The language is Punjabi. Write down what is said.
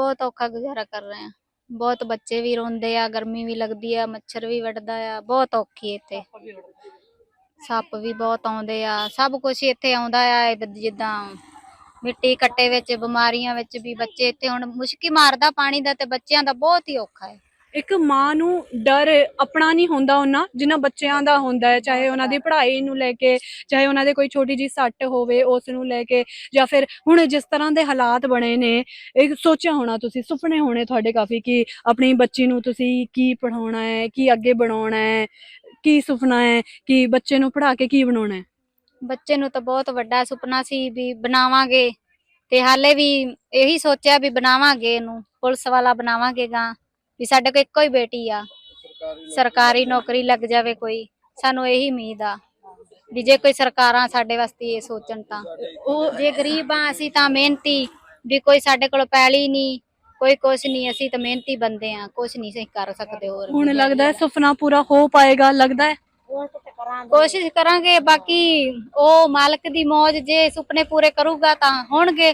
ਬਹੁਤ ਔਖਾ ਗੁਜ਼ਾਰਾ ਕਰ ਰਹੇ ਆ ਬਹੁਤ ਬੱਚੇ ਵੀ ਰੋਂਦੇ ਆ, ਗਰਮੀ ਵੀ ਲੱਗਦੀ ਆ, ਮੱਛਰ ਵੀ ਵੱਢਦਾ ਆ, ਬਹੁਤ ਔਖੀ ਇੱਥੇ। ਸੱਪ ਵੀ ਬਹੁਤ ਆਉਂਦੇ ਆ, ਸਭ ਕੁਝ ਇੱਥੇ ਆਉਂਦਾ ਆ ਇਹ ਜਿੱਦਾਂ ਮਿੱਟੀ ਕੱਟੇ ਵਿੱਚ, ਬਿਮਾਰੀਆਂ ਵਿੱਚ ਵੀ ਬੱਚੇ ਇੱਥੇ ਹੁਣ ਮੁਸ਼ਕੀ ਮਾਰਦਾ, ਪਾਣੀ ਦਾ ਤੇ ਬੱਚਿਆਂ ਦਾ ਬਹੁਤ ਹੀ ਔਖਾ ਹੈ। ਇੱਕ ਮਾਂ ਨੂੰ ਡਰ ਆਪਣਾ ਨਹੀਂ ਹੁੰਦਾ ਉਹਨਾਂ, ਜਿੰਨਾ ਬੱਚਿਆਂ ਦਾ ਹੁੰਦਾ ਹੈ, ਚਾਹੇ ਉਹਨਾਂ ਦੀ ਪੜ੍ਹਾਈ ਨੂੰ ਲੈ ਕੇ, ਚਾਹੇ ਉਹਨਾਂ ਦੇ ਕੋਈ ਛੋਟੀ ਜੀ ਸੱਟ ਹੋਵੇ ਉਸ ਨੂੰ ਲੈ ਕੇ, ਜਾਂ ਫਿਰ ਹੁਣ ਜਿਸ ਤਰ੍ਹਾਂ ਦੇ ਹਾਲਾਤ ਬਣੇ ਨੇ, ਇਹ ਸੋਚਿਆ ਹੋਣਾ ਤੁਸੀਂ, ਸੁਪਨੇ ਹੋਣੇ ਤੁਹਾਡੇ ਕਾਫੀ ਕਿ ਆਪਣੀ ਬੱਚੀ ਨੂੰ ਤੁਸੀਂ ਕੀ ਪੜਾਉਣਾ ਹੈ, ਕੀ ਅੱਗੇ ਬਣਾਉਣਾ ਹੈ, ਕੀ ਸੁਪਨਾ ਹੈ, ਕਿ ਬੱਚੇ ਨੂੰ ਪੜ੍ਹਾ ਕੇ ਕੀ ਬਣਾਉਣਾ ਹੈ? ਬੱਚੇ ਨੂੰ ਤਾਂ ਬਹੁਤ ਵੱਡਾ ਸੁਪਨਾ ਸੀ ਵੀ ਬਣਾਵਾਂਗੇ, ਤੇ ਹਾਲੇ ਵੀ ਇਹੀ ਸੋਚਿਆ ਵੀ ਬਣਾਵਾਂਗੇ ਇਹਨੂੰ, ਪੁਲਿਸ ਵਾਲਾ ਬਣਾਵਾਂਗੇ ਗਾ ਵੀ ਸਾਡੇ ਕੋਲ ਇੱਕੋ ਹੀ ਬੇਟੀ ਆ। ਸਰਕਾਰੀ ਨੌਕਰੀ ਲੱਗ ਜਾਵੇ। ਕੋਈ ਸਾਨੂੰ ਇਹੀ ਉਮੀਦ ਆ ਵੀ ਜੇ ਕੋਈ ਸਰਕਾਰਾਂ ਸਾਡੇ ਵਾਸਤੇ ਇਹ ਸੋਚਣ ਤਾਂ। ਉਹ ਜੇ ਗਰੀਬ ਆ ਅਸੀਂ ਤਾਂ ਮਿਹਨਤੀ ਵੀ ਕੋਈ ਸਾਡੇ ਕੋਲ ਪੈਲੀ ਨਹੀਂ ਕੋਈ ਕੁਛ ਨਹੀਂ ਅਸੀਂ ਤਾਂ ਮਿਹਨਤੀ ਬੰਦੇ ਆ ਕੁਛ ਨਹੀਂ ਅਸੀਂ ਕਰ ਸਕਦੇ ਹੋਰ। ਹੁਣ ਲੱਗਦਾ ਹੈ ਸੁਪਨਾ ਪੂਰਾ ਹੋ ਪਾਏਗਾ ਲੱਗਦਾ ਹੈ? ਕੋਸ਼ਿਸ਼ ਕਰਾਂਗੇ ਬਾਕੀ ਉਹ ਮਾਲਕ ਦੀ ਮੌਜ ਜੇ ਸੁਪਨੇ ਪੂਰੇ ਕਰੂਗਾ ਤਾਂ ਹੋਣਗੇ।